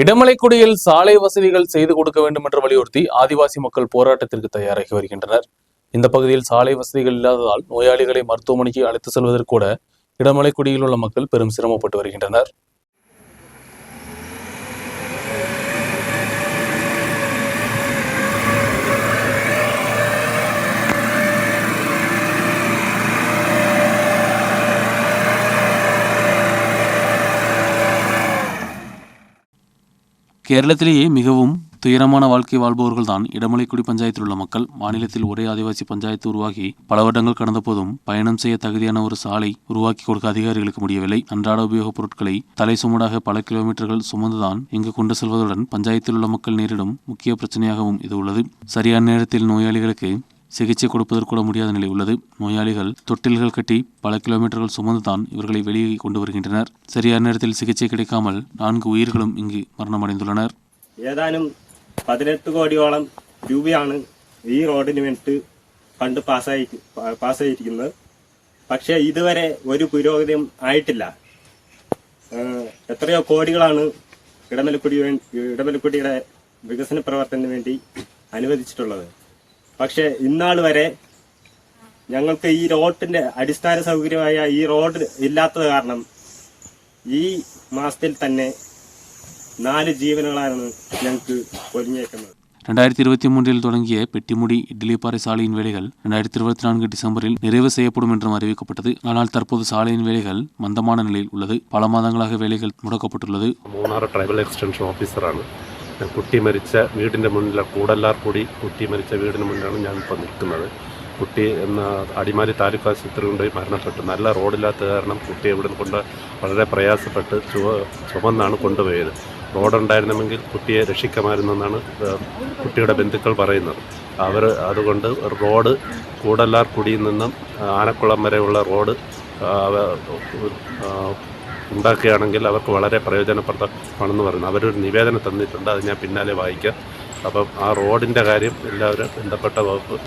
இடமலைக்குடியில் சாலை வசதிகள் செய்து கொடுக்க வேண்டும் என்று வலியுறுத்தி ஆதிவாசி மக்கள் போராட்டத்திற்கு தயாராகி வருகின்றனர். இந்த பகுதியில் சாலை வசதிகள் இல்லாததால் நோயாளிகளை மருத்துவமனைக்கு அழைத்து செல்வதற்கு கூட இடமலைக்குடியில் உள்ள மக்கள் பெரும் சிரமப்பட்டு வருகின்றனர். கேரளத்திலேயே மிகவும் துயரமான வாழ்க்கை வாழ்பவர்கள் தான் இடமலைக்குடி பஞ்சாயத்தில் உள்ள மக்கள். மாநிலத்தில் ஒரே ஆதிவாசி பஞ்சாயத்து உருவாகி பல வருடங்கள் கடந்த போதும் பயணம் செய்ய தகுதியான ஒரு சாலை உருவாக்கி கொடுக்க அதிகாரிகளுக்கு முடியவில்லை. அன்றாட உபயோகப் பொருட்களை தலை சுமடாக பல கிலோமீட்டர்கள் சுமந்துதான் இங்கு கொண்டு செல்வதுடன் பஞ்சாயத்தில் உள்ள மக்கள் நேரிடும் முக்கிய பிரச்சனையாகவும் இது உள்ளது. சரியான நேரத்தில் நோயாளிகளுக்கு சிகிச்சை கொடுப்பதற்கு கூட முடியாத நிலை உள்ளது நோயாளிகள் தொட்டில்கள் கட்டி பல கிலோமீட்டர்கள் சுமந்துதான் இவர்களை வெளியே கொண்டு வருகின்றனர் சரியான நேரத்தில் சிகிச்சை கிடைக்காமல் நான்கு உயிர்களும் இங்கு மரணமடைந்துள்ளனர் ഏതാനും പതിനെട്ട് കോടിയോളം രൂപയാണ് ഈ റോഡിന് വേണ്ടിയിട്ട് ഫണ്ട് പാസ്സായി പാസ്സായിരിക്കുന്നത്. പക്ഷേ ഇതുവരെ ഒരു പുരോഗതിയും ആയിട്ടില്ല. എത്രയോ കോടികളാണ് ഇടമലക്കുടി ഇടമലക്കുടിയുടെ വികസന പ്രവർത്തനത്തിന് വേണ്ടി അനുവദിച്ചിട്ടുള്ളത്. പക്ഷെ ഇന്നാൾ വരെ ഞങ്ങൾക്ക് ഈ റോഡിന്റെ അടിസ്ഥാന സൗകര്യമായ ഈ റോഡ് ഇല്ലാത്തത് കാരണം ഈ മാസത്തിൽ തന്നെ നാല് ജീവനുകളാണ് ഞങ്ങൾക്ക് ഒരുങ്ങിയേക്കുന്നത് രണ്ടായിരത്തി ഇരുപത്തി മൂന്നിൽ തുടങ്ങിയ പെട്ടിമുടി ഇഡ്ലിപ്പാറ സാളിയൻ വേലികൾ രണ്ടായിരത്തി ഇരുപത്തിനാല് ഡിസംബറിൽ നിറവ് ചെയ്യപ്പെടുമെന്നും അറിയിക്കപ്പെട്ടത്. എന്നാൽ തർപ്പോൾ സാളിയൻ വേലികൾ മന്ദമാന നിലയിൽ ഉള്ളത് പല മാതങ്ങളാകെ വേലികൾ മുടക്കപ്പെട്ടുള്ളത് മൂന്നാർ ട്രൈബൽ എക്സ്റ്റൻഷൻ ഓഫീസറാണ്. കുട്ടി മരിച്ച വീടിന്റെ മുന്നിൽ കൂടല്ലാർ കൂടി കുട്ടി മരിച്ച വീടിന് മുന്നിലാണ് ഞാൻ ഇപ്പോൾ നിൽക്കുന്നത്. കുട്ടി എന്ന അടിമാലി താലൂക്ക് ആശുപത്രി കൊണ്ടുപോയി മരണപ്പെട്ടു. നല്ല റോഡില്ലാത്ത കാരണം കുട്ടി ഇവിടെ കൊണ്ട് വളരെ പ്രയാസപ്പെട്ട് ചുവ ചുമന്നാണ് കൊണ്ടുപോയത്. റോഡുണ്ടായിരുന്നെങ്കിൽ കുട്ടിയെ രക്ഷിക്കാമായിരുന്നെന്നാണ് കുട്ടിയുടെ ബന്ധുക്കൾ പറയുന്നത്. അവർ അതുകൊണ്ട് റോഡ് കൂടല്ലാർ കുടിയിൽ നിന്നും ആനക്കുളം വരെയുള്ള റോഡ് ഉണ്ടാക്കുകയാണെങ്കിൽ അവർക്ക് വളരെ പ്രയോജനപ്രദമാണെന്ന് പറയുന്നു. അവരൊരു നിവേദനം തന്നിട്ടുണ്ട് അത് ഞാൻ പിന്നാലെ വായിക്കാം. അപ്പം ആ റോഡിന്റെ കാര്യം എല്ലാവരും ബന്ധപ്പെട്ട വകുപ്പ്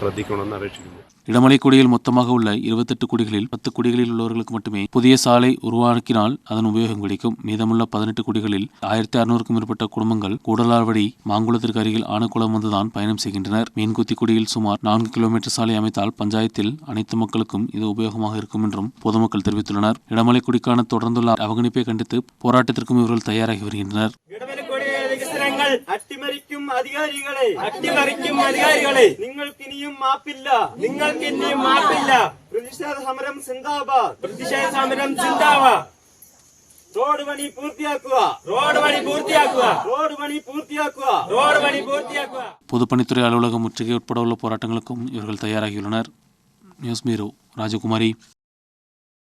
ശ്രദ്ധിക്കണമെന്ന് അപേക്ഷിക്കുന്നു. இடமலைக்குடியில் மொத்தமாக உள்ள இருபத்தெட்டு குடிகளில் பத்து குடிகளில் உள்ளவர்களுக்கு மட்டுமே புதிய சாலை உருவாக்கினால் அதன் உபயோகம் கிடைக்கும். மீதமுள்ள பதினெட்டு குடிகளில் ஆயிரத்தி அறுநூறுக்கும் மேற்பட்ட குடும்பங்கள் கூடலார்வடி மாங்குளத்திற்கு அருகில் ஆனக்குளம் வந்துதான் பயணம் செய்கின்றனர். மீன்குத்தி குடியில் சுமார் நான்கு கிலோமீட்டர் சாலை அமைத்தால் பஞ்சாயத்தில் அனைத்து மக்களுக்கும் இது உபயோகமாக இருக்கும் என்றும் பொதுமக்கள் தெரிவித்துள்ளனர். இடமலைக்குடிக்கான தொடர்ந்துள்ள அவகணிப்பை கண்டித்து போராட்டத்திற்கும் இவர்கள் தயாராகி வருகின்றனர். ഇടമലക്കുടിയെ വികസനങ്ങൾ അട്ടിമറിക്കും അധികാരികളെ അട്ടിമറിക്കും അധികാരികളെ നിങ്ങൾക്ക് ഇനിയും മാപ്പില്ല നിങ്ങൾക്ക് ഇനിയും മാപ്പില്ല പ്രതിഷേധ സമരം സിന്ദാബാദ് പ്രതിഷേധ സമരം സിന്ദാബാദ് റോഡ് പണി പൂർത്തിയാക്കുക റോഡ് പണി പൂർത്തിയാക്കുക റോഡ് പണി പൂർത്തിയാക്കുക റോഡ് പണി പൂർത്തിയാക്കുക பொதுப்பணித்துறை அலுவலகம் முற்றுகை உட்பட உள்ள போராட்டங்களுக்கும் இவர்கள் தயாராகியுள்ளனர் நியூஸ் பீரோ ராஜகுமாரி